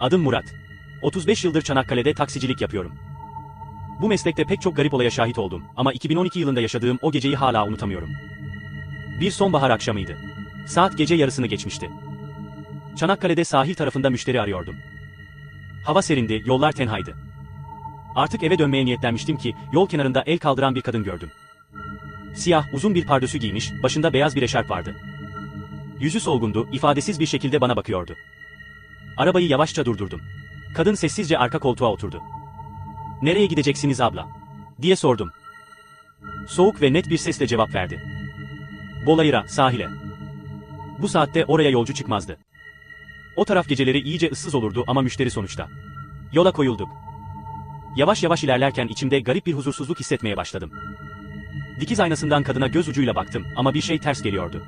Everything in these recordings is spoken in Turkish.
Adım Murat. 35 yıldır Çanakkale'de taksicilik yapıyorum. Bu meslekte pek çok garip olaya şahit oldum ama 2012 yılında yaşadığım o geceyi hala unutamıyorum. Bir sonbahar akşamıydı. Saat gece yarısını geçmişti. Çanakkale'de sahil tarafında müşteri arıyordum. Hava serindi, yollar tenhaydı. Artık eve dönmeye niyetlenmiştim ki yol kenarında el kaldıran bir kadın gördüm. Siyah, uzun bir pardösü giymiş, başında beyaz bir eşarp vardı. Yüzü solgundu, ifadesiz bir şekilde bana bakıyordu. Arabayı yavaşça durdurdum. Kadın sessizce arka koltuğa oturdu. Nereye gideceksiniz abla? diye sordum. Soğuk ve net bir sesle cevap verdi. Bolayır'a, sahile. Bu saatte oraya yolcu çıkmazdı. O taraf geceleri iyice ıssız olurdu ama müşteri sonuçta. Yola koyulduk. Yavaş yavaş ilerlerken içimde garip bir huzursuzluk hissetmeye başladım. Dikiz aynasından kadına göz ucuyla baktım ama bir şey ters geliyordu.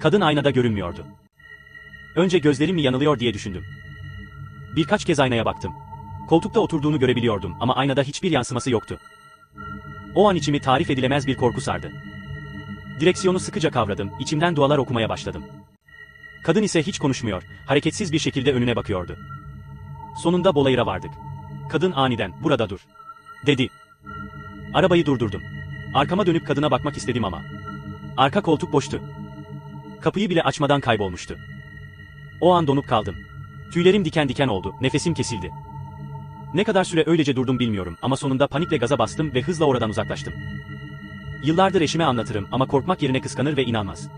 Kadın aynada görünmüyordu. Önce gözlerim mi yanılıyor diye düşündüm. Birkaç kez aynaya baktım. Koltukta oturduğunu görebiliyordum ama aynada hiçbir yansıması yoktu. O an içimi tarif edilemez bir korku sardı. Direksiyonu sıkıca kavradım, içimden dualar okumaya başladım. Kadın ise hiç konuşmuyor, hareketsiz bir şekilde önüne bakıyordu. Sonunda Bolayır'a vardık. Kadın aniden, burada dur. Dedi. Arabayı durdurdum. Arkama dönüp kadına bakmak istedim ama. Arka koltuk boştu. Kapıyı bile açmadan kaybolmuştu. O an donup kaldım. Tüylerim diken diken oldu, nefesim kesildi. Ne kadar süre öylece durdum bilmiyorum ama sonunda panikle gaza bastım ve hızla oradan uzaklaştım. Yıllardır eşime anlatırım ama korkmak yerine kıskanır ve inanmaz.